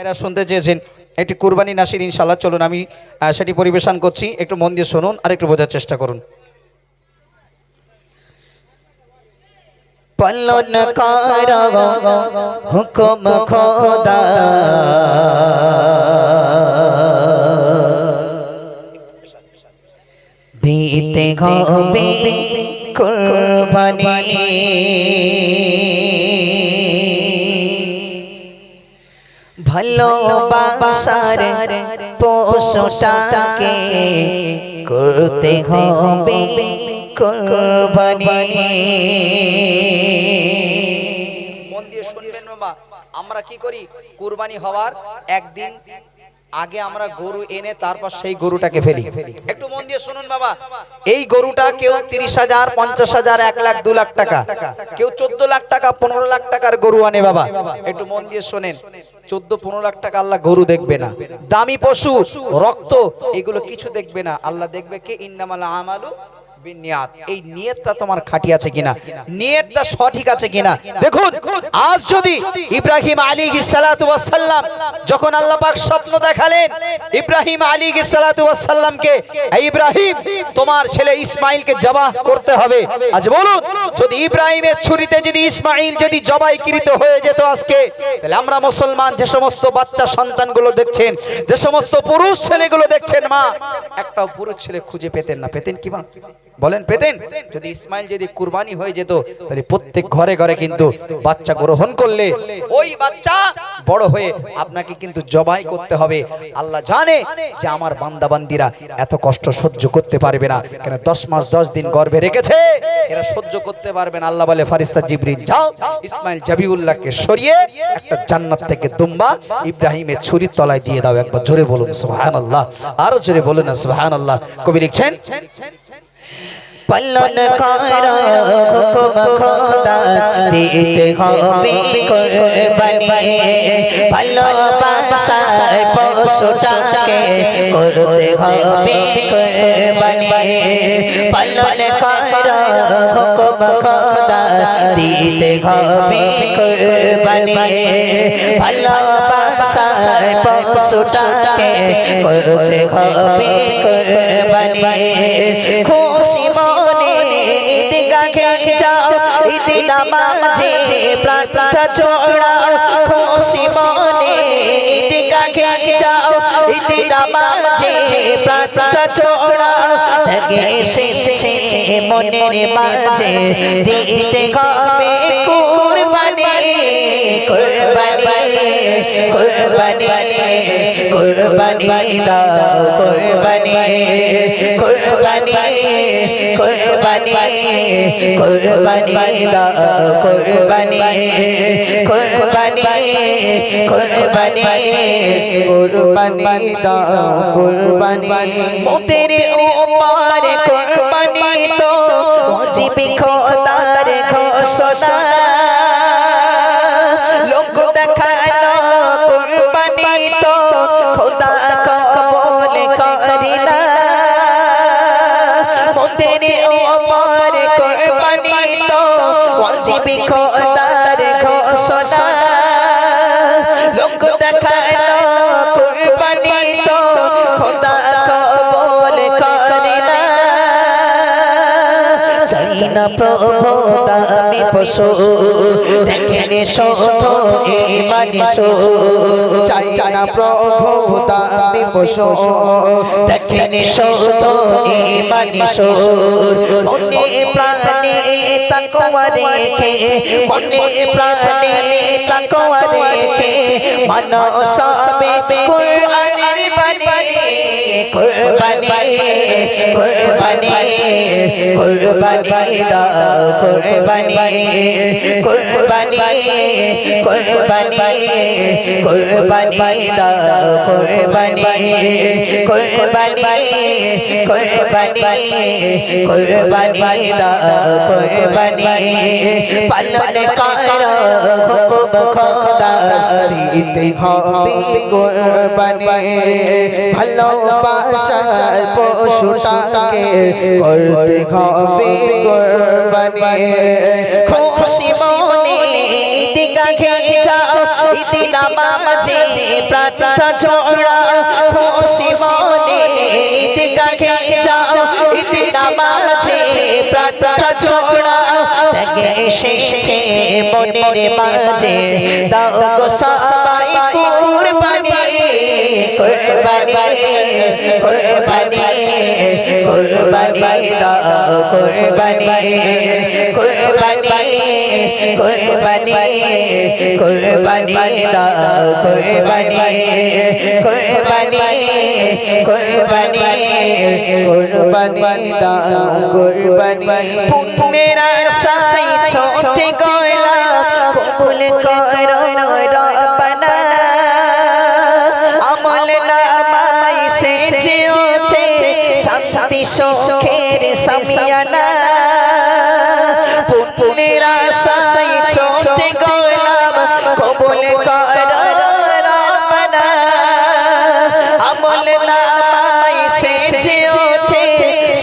এরা শুনতে চেয়েছেন, একটি কুরবানি নাসির ইনশাল্লাহ চলুন, আমি সেটি পরিবেশন করছি, একটু মন দিয়ে শুনুন, আর একটু বোঝার চেষ্টা করুন। পালন হুকুম খোদা। দিতে কুরবানি। ভালোবাসার পোষটাকে করতে হবে কুরবানি মন দিয়ে শুনবেন বাবা। আমরা কি করি? কুরবানি হওয়ার একদিন আগে আমরা গরু এনে তারপর সেই গরুটাকে ফেলি। একটু মন দিয়ে শুনুন বাবা। এই গরুটা কেউ তিরিশ হাজার পঞ্চাশ হাজার এক লাখ দু লাখ টাকা। কেউ চোদ্দ লাখ টাকা পনেরো লাখ টাকার গরু আনে বাবা। একটু মন দিয়ে শোনেন। চোদ্দ পনেরো লাখ টাকা আল্লাহ গরু দেখবে না। দামি পশু রক্ত এগুলো কিছু দেখবে না। আল্লাহ দেখবে কে? ইন্নামাল আমালু এই নিয়তটা তোমার খাঁটি আছে কিনা? নিয়তটা সঠিক আছে কিনা? দেখুন, আজ যদি ইব্রাহিম আলী সাল্লাম যখন স্বপ্ন দেখালেন, ইব্রাহিম আলী ইব্রাহিম, তোমার ছেলে ইসমাইলকে জবাহ করতে হবে। আজ বলুন, যদি ইব্রাহিমের ছুরিতে যদি ইসমাইল যদি জবাইকৃত হয়ে যেত আজকে, তাহলে আমরা মুসলমান যে সমস্ত বাচ্চা সন্তানগুলো দেখছেন, যে সমস্ত পুরুষ ছেলেগুলো দেখছেন, মা, একটাও পুরুষ ছেলে খুঁজে পেতেন না। পেতেন কি বলেন, পেতেন? যদি ইসমাইল যদি কুরবানি হয়ে যেত, তাহলে প্রত্যেক ঘরে ঘরে কিন্তু বাচ্চা গ্রহণ করলে ওই বাচ্চা বড় হয়ে আপনাকে কিন্তু জবাই করতে হবে। আল্লাহ জানে যে আমার বান্দাবান্দিরা এত কষ্ট সহ্য করতে পারবে না। কেন দশ মাস, দশ দিন গর্ভে রেখেছে? এরা সহ্য করতে পারবে না। আল্লাহ বলে, ফারিস্তা জিবরিন যাও। ইসমাইল জাবিউল্লাহকে সরিয়ে একটা জান্নাত থেকে দুম্বা ইব্রাহিমের ছুরির তলায় দিয়ে দাও। একবার জোরে বলুন, সুবহানাল্লাহ। আরও জোরে বলুন না, সুবহানাল্লাহ। কবি লিখছেন পালন কর, হুকুম খোদা, দিতে হবে কুরবানি। ভালোবাসার পশুটাকে করতে হবে কুরবানি। পালন কর, হুকুম খোদা দিতে হবে কুরবানি। ভালোবাসায় পশুটাকে করতে হবে কুরবানি। খুশি মনে দিগা খেয়ে ইতি নামাজে প্রাণটা চড়াও খুশি মনে। দিগা কাকে যাও ইতি নামাজে প্রাণটা চড়াও থেকে এসেছে মনের মাঝে। দিতে হবে কুরবানি কুরবানি দাও, কুরবানি কুরবানি কুরবানি কুরবানি দাও, কুরবানি কুরবানি কুরবানি কুরবানি দাও, কুরবানি। মোদের ওপার কুরবানি তো ওয়াজিব খোদার ঘোষণা খোদার ঘোষণা। লোক দেখানো কুরবানি তো খোদা কবল চাই না প্রভু দামি পশু। দেখেন শোধ ইমানি সো চাই না প্রভু দামি পশু। দেখেন শোধ ইমানি সো মনে প্রাণে তাকওয়া রেখে মনে প্রাণে তাকওয়া রেখে মন সবে কুরআনের বাণী কুরবানি কুরবানি কুরবানি দাও কুরবানি কুরবানি কুরবানি কুরবানি দাও কুরবানি কুরবানি কুরবানি কুরবানি দাও কুরবানি পালন কর হুকুম খোদা দিতে হবে কুরবানি। ভালোবাসার পশুটাকে করতে হবে। কুরবানি। খুশি মনে দিগা খেয়ে যাও ইতি নামাজে প্রাণটা জোড়া। খুশি মনে ঈদগাহে যাও ঈদ নামাজে প্রাণটা ত্যাগে এসেছে মনের মাঝে। দাও গো সবাই কুরবানি কুরবানি কুরবানি কুরবানি দাও, কুরবানি কুরবানি কুরবানি কুরবানি দাও, কুরবানি কুরবানি কুরবানি কুরবানি দাও, কুরবানি। পুণ্যের আশায় ছোটে গয়লা কবুল করো রব্বানা। আমল নামাই সেজে ওঠে শান্তি সুখের সামিয়ানা। পুণ্যের আশায় ছোটে গয়লাম কবুল করো রব্বানা। আমল নামাই সেজে ওঠে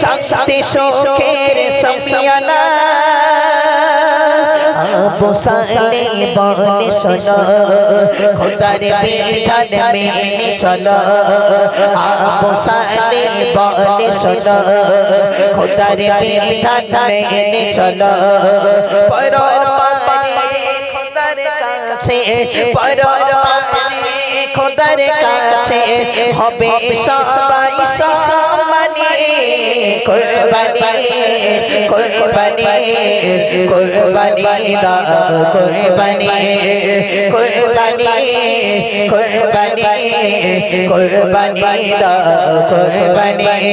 শান্তি সুখের সামিয়ানা। আবু সালে বলে শোনো, খোদার বিধান মেনে চলো। আবু সালে বলে শোনো, খোদার বিধান মেনে চলো। পরপারে খোদার কাছে, পরপারে খোদার কাছে, হবে সবাই সমানি কুরবানি কুরবানি কুরবানি দা কুরবানি কুরবানি কুরবানি কুরবানি দা কুরবানি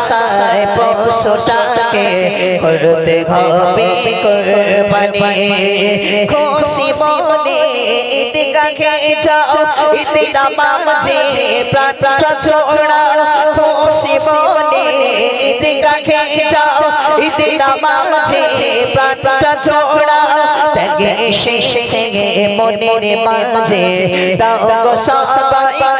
ভালোবাসার পশুটাকে করতে হবে কুরবানি। খুশি মনে ঈদগাহে যাও ঈদ নামাজে প্রাণটা জোড়া খুশি মনে ঈদগাহে যাও ঈদ নামাজে প্রাণটা জোড়া ত্যাগে এসেছে মনের মাঝে। গো সবাই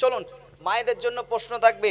চলুন মায়েদের জন্য প্রশ্ন থাকবে।